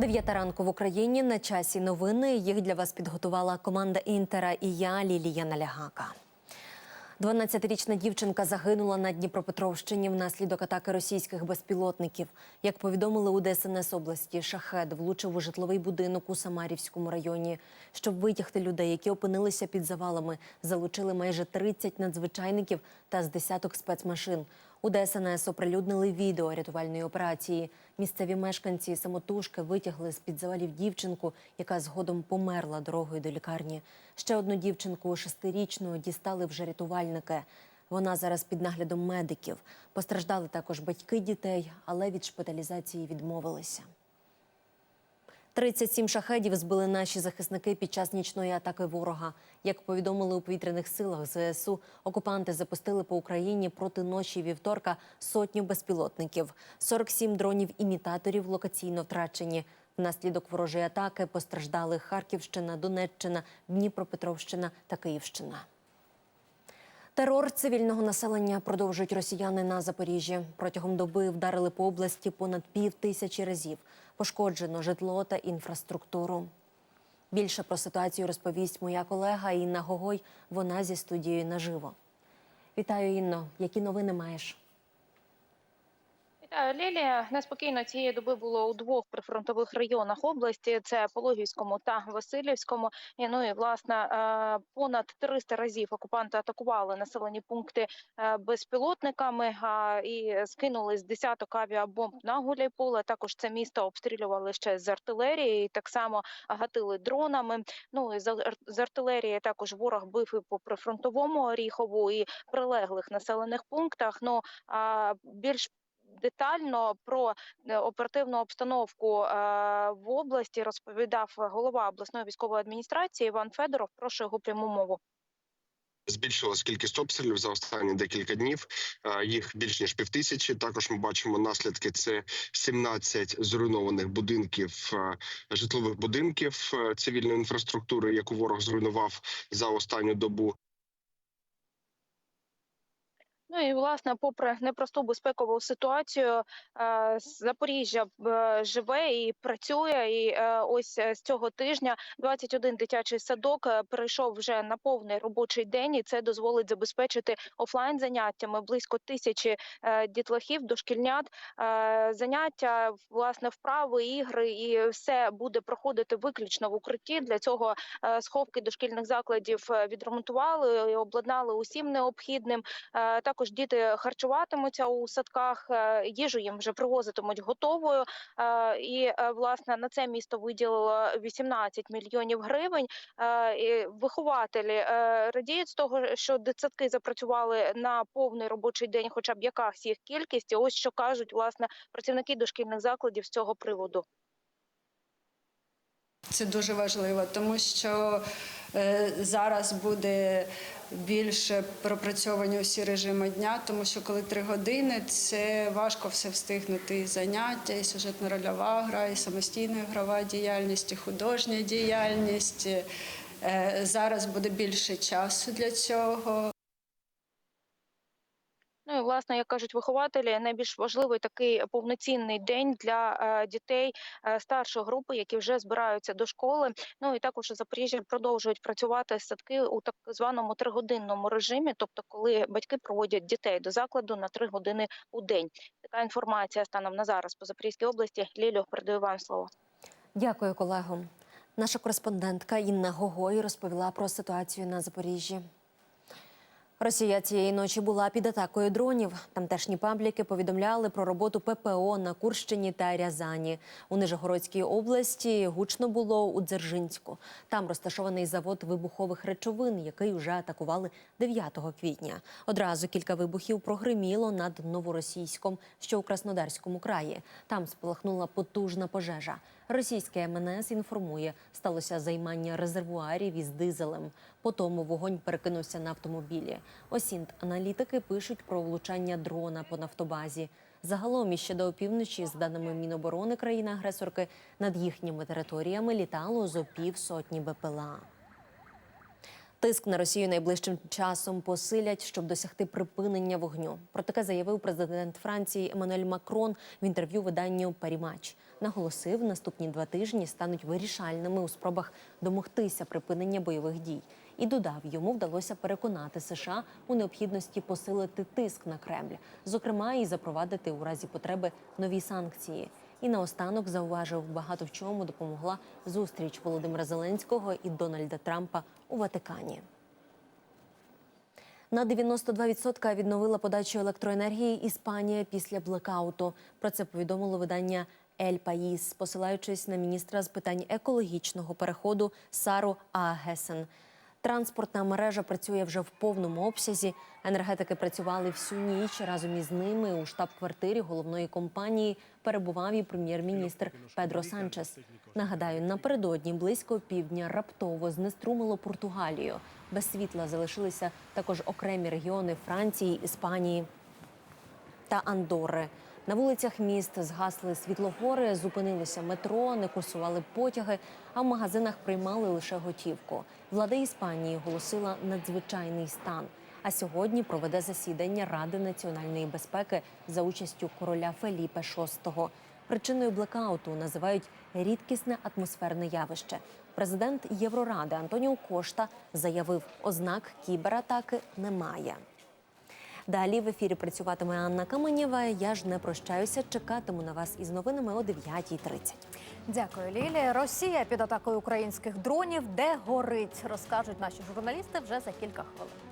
Дев'ята ранку в Україні на часі новини. Їх для вас підготувала команда Інтера і я, Лілія Налягака. 12-річна дівчинка загинула на Дніпропетровщині внаслідок атаки російських безпілотників. Як повідомили у ДСНС області, шахет влучив у житловий будинок у Самарівському районі. Щоб витягти людей, які опинилися під завалами, залучили майже 30 надзвичайників та з десяток спецмашин. У ДСНС оприлюднили відео рятувальної операції. Місцеві мешканці самотужки витягли з під завалів дівчинку, яка згодом померла дорогою до лікарні. Ще одну дівчинку шестирічну дістали вже рятувальники. Вона зараз під наглядом медиків. Постраждали також батьки дітей, але від шпиталізації відмовилися. 37 шахедів збили наші захисники під час нічної атаки ворога. Як повідомили у повітряних силах ЗСУ, окупанти запустили по Україні проти ночі вівторка сотню безпілотників, 47 дронів-імітаторів локаційно втрачені. Внаслідок ворожої атаки постраждали Харківщина, Донеччина, Дніпропетровщина та Київщина. Терор цивільного населення продовжують росіяни на Запоріжжі. Протягом доби вдарили по області понад пів тисячі разів. Пошкоджено житло та інфраструктуру. Більше про ситуацію розповість моя колега Інна Гогой. Вона зі студією наживо. Вітаю, Інно. Які новини маєш? Вітаю, Лілія. Неспокійно цієї доби було у двох прифронтових районах області: це Пологівському та Васильівському. І ну і власне е, понад 300 разів окупанти атакували населені пункти е, безпілотниками і скинули з десяток авіабомб на Гуляйполе. Також це місто обстрілювали ще з артилерії. і Так само гатили дронами. Ну і з артилерії також ворог бив і по прифронтовому Оріхову і прилеглих населених пунктах. Ну а більш детально про е, оперативну обстановку е, в області розповідав голова обласної військової адміністрації Іван Федоров. Прошу його пряму мову. Збільшилась кількість обстрілів за останні декілька днів. Е, Їх більш ніж півтисячі. Також ми бачимо наслідки. Це 17 зруйнованих будинків, житлових будинків цивільної інфраструктури, яку ворог зруйнував за останню добу. Ну і власне, попри непросту безпекову ситуацію, е, Запоріжжя е, живе і працює. І е, ось з цього тижня 21 дитячий садок перейшов вже на повний робочий день, і це дозволить забезпечити офлайн заняттями близько тисячі дітлахів, дошкільнят. Заняття, власне, вправи, ігри і все буде проходити виключно в укритті. Для цього сховки дошкільних закладів відремонтували і обладнали усім необхідним. Е, Також діти харчуватимуться у садках, е, їжу їм вже привозитимуть готовою. Е, І е, власне на це місто виділило 18 мільйонів гривень. І Вихователі радіють з того, що дитсадки запрацювали на повний робочий день, хоча б якась їх кількість. І ось що кажуть власне працівники дошкільних закладів з цього приводу. Це дуже важливо, тому що е, зараз буде більше пропрацьовані усі режими дня, тому що коли три години, це важко все встигнути і заняття, і сюжетно-рольова гра, і самостійна ігрова діяльність, і художня діяльність. Е, Зараз буде більше часу для цього. Власне, як кажуть вихователі, найбільш важливий такий повноцінний день для е, дітей е, старшої групи, які вже збираються до школи. Ну і також у Запоріжжі продовжують працювати садки у так званому тригодинному режимі, тобто коли батьки проводять дітей до закладу на три години у день. Така інформація станом на зараз по Запорізькій області. Лілю передаю вам слово. Дякую, колего. Наша кореспондентка Інна Гогой розповіла про ситуацію на Запоріжжі. Росія цієї ночі була під атакою дронів. Тамтешні пабліки повідомляли про роботу ППО на Курщині та Рязані. У Нижегородській області гучно було у Дзержинську. Там розташований завод вибухових речовин, який вже атакували 9 квітня. Одразу кілька вибухів прогриміло над Новоросійськом, що у Краснодарському краї. Там спалахнула потужна пожежа. Російське МНС інформує, сталося займання резервуарів із дизелем. По тому вогонь перекинувся на автомобілі. Осінт аналітики пишуть про влучання дрона по нафтобазі. Загалом іще до опівночі, з даними Міноборони країни-агресорки, над їхніми територіями літало зо півсотні БПЛА. Тиск на Росію найближчим часом посилять, щоб досягти припинення вогню. Про таке заявив президент Франції Еммануель Макрон в інтерв'ю виданню Парімач. Наголосив, наступні два тижні стануть вирішальними у спробах домогтися припинення бойових дій. І додав, йому вдалося переконати США у необхідності посилити тиск на Кремль, зокрема і запровадити у разі потреби нові санкції. І наостанок зауважив, багато в чому допомогла зустріч Володимира Зеленського і Дональда Трампа у Ватикані. На 92% відновила подачу електроенергії Іспанія після блекауту. Про це повідомило видання Ель Паїс, посилаючись на міністра з питань екологічного переходу Сару Агесен. Транспортна мережа працює вже в повному обсязі. Енергетики працювали всю ніч. Разом із ними у штаб-квартирі головної компанії перебував і прем'єр-міністр Педро Санчес. Нагадаю, напередодні близько півдня раптово знеструмило Португалію. Без світла залишилися також окремі регіони Франції, Іспанії та Андорри. На вулицях міст згасли світлофори, зупинилося метро, не курсували потяги, а в магазинах приймали лише готівку. Влада Іспанії оголосила надзвичайний стан. А сьогодні проведе засідання Ради національної безпеки за участю короля Феліпе VI. Причиною блекауту називають рідкісне атмосферне явище. Президент Євроради Антоніо Кошта заявив, ознак кібератаки немає. Далі в ефірі працюватиме Анна Каменєва. Я ж не прощаюся. Чекатиму на вас із новинами о 9.30. Дякую, Лілі. Росія під атакою українських дронів, де горить, розкажуть наші журналісти вже за кілька хвилин.